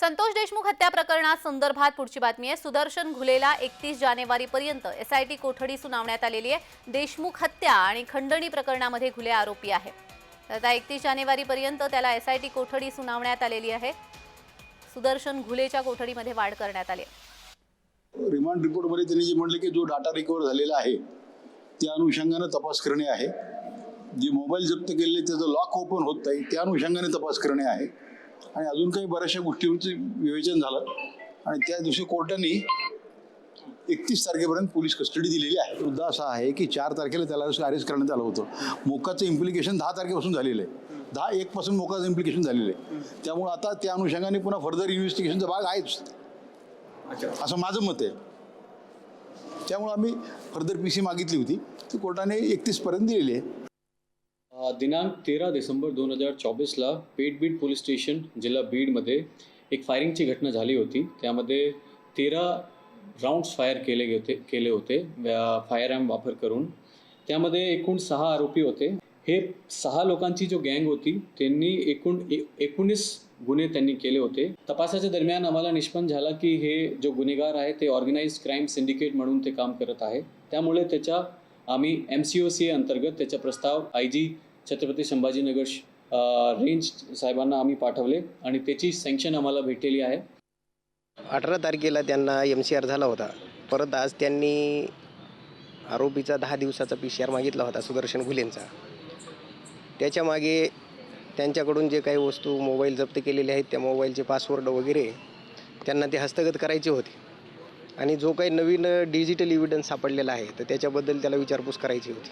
संतोष देशमुख हत्या प्रकरणा संदर्भात पुढची बातमी आहे. सुदर्शन घुलेला एकतीस जानेवारीपर्यंत एसआयटी कोठडी सुनावण्यात आलेली आहे. देशमुख हत्या आणि खंडणी प्रकरणामध्ये घुले आरोपी आहे. तर आता एकतीस जानेवारीपर्यंत त्याला एसआयटी कोठडी सुनावण्यात आलेली आहे. सुदर्शन घुलेच्या कोठडीमध्ये वाढ करण्यात आली आहे. रिमांड रिपोर्टमध्ये त्यांनी जे म्हटले की जो डाटा रिकवर झालेला आहे त्या अनुषंगाने तपास करणे आहे. जे मोबाईल जप्त केलेले त्याचं लॉक ओपन होत नाही त्या अनुषंगाने तपास करणे आहे. आणि अजून काही बऱ्याचशा गोष्टींचं विवेचन झालं. आणि त्या दिवशी कोर्टाने एकतीस तारखेपर्यंत पोलीस कस्टडी दिलेली आहे. मुद्दा असा आहे की चार तारखेला त्याला अरेस्ट करण्यात आलं होतं. मोकाचं इम्प्लिकेशन दहा तारखेपासून झालेलं आहे. दहा एक पासून मोकाचं इम्प्लिकेशन झालेलं आहे. त्यामुळे आता त्या अनुषंगाने पुन्हा फर्दर इन्व्हेस्टिगेशनचा भाग आहेच. असं माझं मत आहे. त्यामुळे आम्ही फर्दर पी सी मागितली होती. ती कोर्टाने एकतीसपर्यंत दिलेली आहे. दिनांक तेरा डिसेंबर दोन हजार चोवीसला पेटबीड पोलीस स्टेशन जिल्हा बीडमध्ये एक फायरिंगची घटना झाली होती. त्यामध्ये तेरा राऊंड्स फायर केले होते केले होते फायर ॲम वापर करून. त्यामध्ये एकूण सहा आरोपी होते. हे सहा लोकांची जो गँग होती त्यांनी एकूण ए एकोणीस गुन्हे त्यांनी केले होते. तपासाच्या दरम्यान आम्हाला निष्पन्न झाला की हे जो गुन्हेगार आहे ते ऑर्गनाइज क्राईम सिंडिकेट म्हणून ते काम करत आहे. त्यामुळे त्याच्या आम्ही एम सी ओ सी अंतर्गत त्याचा प्रस्ताव I G Chhatrapati Sambhajinagar range साहेबांना आम्ही पाठवले आणि त्याची सँक्शन आम्हाला भेटलेली आहे. अठरा तारखेला त्यांना एम सी आर झाला होता. परत आज त्यांनी आरोपीचा दहा दिवसाचा पी सी आर मागितला होता सुदर्शन घुलेंचा. त्याच्यामागे त्यांच्याकडून जे काही वस्तू मोबाईल जप्त केलेले आहेत त्या मोबाईलचे पासवर्ड वगैरे त्यांना ते हस्तगत करायचे होते. आणि जो काही नवीन डिजिटल इव्हिडन्स सापडलेला आहे तर त्याच्याबद्दल त्याला विचारपूस करायची होती.